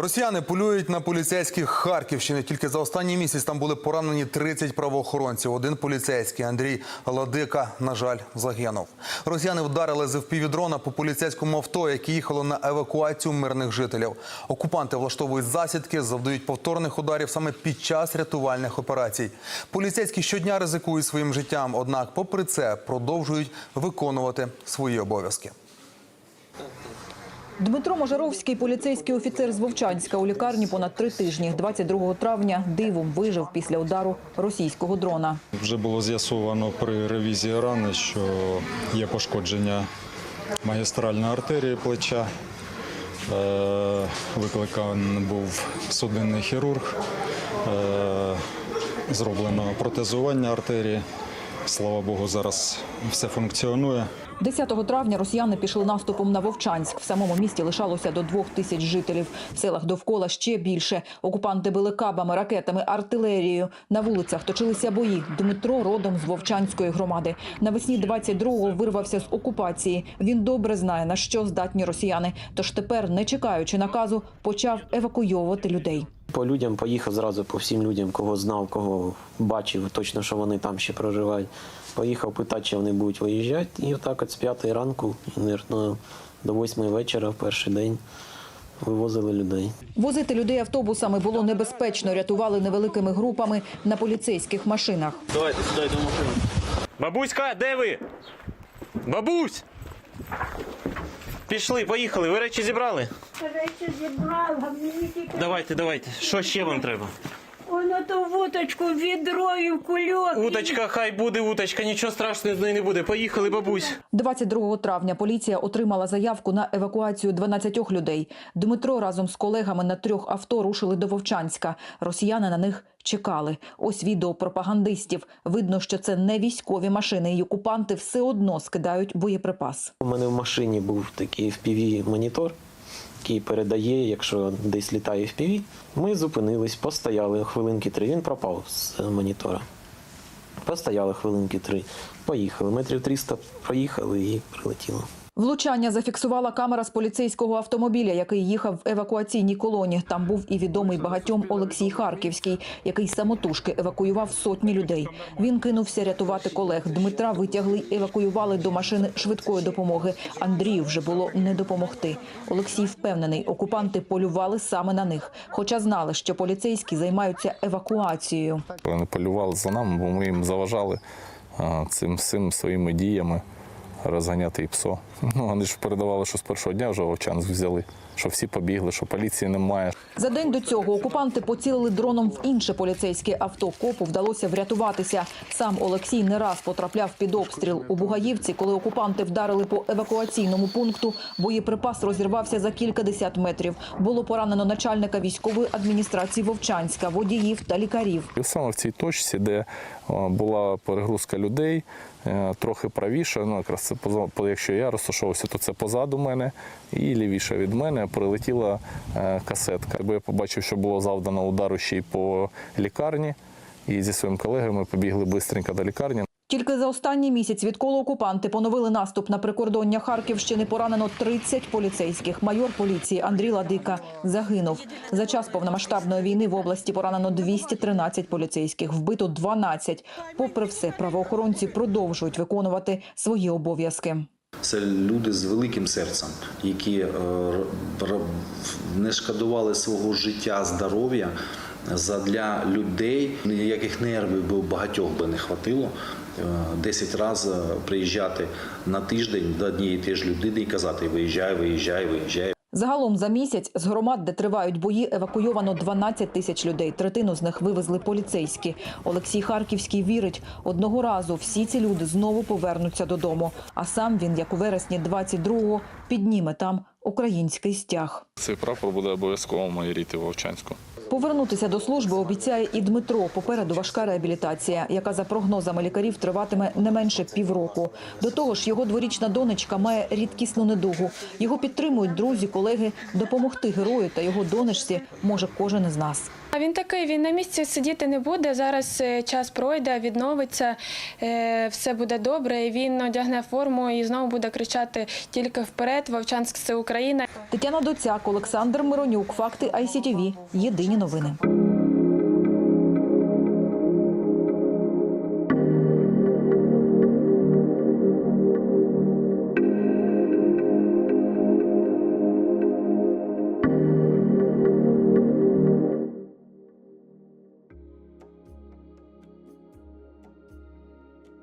Росіяни полюють на поліцейських Харківщини. Тільки за останній місяць там були поранені 30 правоохоронців. Один поліцейський Андрій Ладика, на жаль, загинув. Росіяни вдарили з дрона по поліцейському авто, яке їхало на евакуацію мирних жителів. Окупанти влаштовують засідки, завдають повторних ударів саме під час рятувальних операцій. Поліцейські щодня ризикують своїм життям, однак, попри це, продовжують виконувати свої обов'язки. Дмитро Можаровський, поліцейський офіцер з Вовчанська у лікарні понад три тижні. 22 травня дивом вижив після удару російського дрона. Вже було з'ясовано при ревізії рани, що є пошкодження магістральної артерії плеча. Е, Викликаний був судинний хірург. Е, Зроблено протезування артерії. Слава Богу, зараз все функціонує. 10 травня росіяни пішли наступом на Вовчанськ. В самому місті лишалося до двох тисяч жителів. В селах довкола ще більше. Окупанти били кабами, ракетами, артилерією. На вулицях точилися бої. Дмитро родом з Вовчанської громади. Навесні 22-го вирвався з окупації. Він добре знає, на що здатні росіяни. Тож тепер, не чекаючи наказу, почав евакуйовувати людей. По людям поїхав зразу по всім людям, кого знав, кого бачив, точно, що вони там ще проживають. Поїхав питати, чи вони будуть виїжджати. І отак от з п'ятої ранку, мабуть, до восьмої вечора в перший день вивозили людей. Возити людей автобусами було небезпечно. Рятували невеликими групами на поліцейських машинах. Давайте сюди йдемо машину. Бабуська, де ви? Бабусь! Пішли, поїхали. Ви речі зібрали? Речі зібрала, мені тільки Давайте, давайте. Що ще вам треба? Воно то вудочку, відро і в кульок. Уточка, хай буде уточка, нічого страшного з нею не буде. Поїхали, бабусь. 22 травня поліція отримала заявку на евакуацію 12 людей. Дмитро разом з колегами на трьох авто рушили до Вовчанська. Росіяни на них чекали. Ось відео пропагандистів. Видно, що це не військові машини, і окупанти все одно скидають боєприпас. У мене в машині був такий FPV-монітор, який передає, якщо десь літає FPV. Ми зупинились, постояли хвилинки три. Він пропав з монітора. Постояли хвилинки три, поїхали. Метрів 300 проїхали і прилетіло. Влучання зафіксувала камера з поліцейського автомобіля, який їхав в евакуаційній колоні. Там був і відомий багатьом Олексій Харківський, який самотужки евакуював сотні людей. Він кинувся рятувати колег. Дмитра витягли евакуювали до машини швидкої допомоги. Андрію вже було не допомогти. Олексій впевнений, окупанти полювали саме на них, хоча знали, що поліцейські займаються евакуацією. Вони полювали за нами, бо ми їм заважали цим всім своїми діями розганяти і ПСО. Ну, вони ж передавали, що з першого дня вже овчан взяли, що всі побігли, що поліції немає. За день до цього окупанти поцілили дроном в інше поліцейське авто. Копу вдалося врятуватися. Сам Олексій не раз потрапляв під обстріл у Бугаївці. Коли окупанти вдарили по евакуаційному пункту, боєприпас розірвався за кількадесят метрів. Було поранено начальника військової адміністрації Вовчанська, водіїв та лікарів. І саме в цій точці, де була перегрузка людей, е, трохи правіше, ну якраз це якщо я розташовувався, то це позаду мене, і лівіше від мене прилетіла е, касетка. Якби я побачив, що було завдано удару ще й по лікарні, і зі своїм колегами побігли швидко до лікарні. Тільки за останній місяць, відколи окупанти поновили наступ на прикордоння Харківщини, поранено 30 поліцейських. Майор поліції Андрій Ладика загинув. За час повномасштабної війни в області поранено 213 поліцейських, вбито 12. Попри все, правоохоронці продовжують виконувати свої обов'язки. Це люди з великим серцем, які е, не шкодували свого життя, здоров'я задля людей. Ніяких нервів би багатьох би не хватило. десять 10 разів приїжджати на тиждень до однієї теж людини і казати виїжджай, виїжджай, виїжджай. Загалом за місяць з громад, де тривають бої, евакуйовано 12 тисяч людей. Третину з них вивезли поліцейські. Олексій Харківський вірить, одного разу всі ці люди знову повернуться додому. А сам він, як у вересні 22-го, підніме там український стяг. Цей прапор буде обов'язково майоріти в Вовчанську. Повернутися до служби обіцяє і Дмитро. Попереду важка реабілітація, яка за прогнозами лікарів триватиме не менше півроку. До того ж, його дворічна донечка має рідкісну недугу. Його підтримують друзі, колеги. Допомогти герою та його донечці може кожен із нас. А він такий, він на місці сидіти не буде. Зараз е, час пройде, відновиться, е, все буде добре. Він одягне форму і знову буде кричати тільки вперед, Вовчанськ це Україна. Тетяна Доцяк, Олександр Миронюк. Факти ICTV. Єдині новини.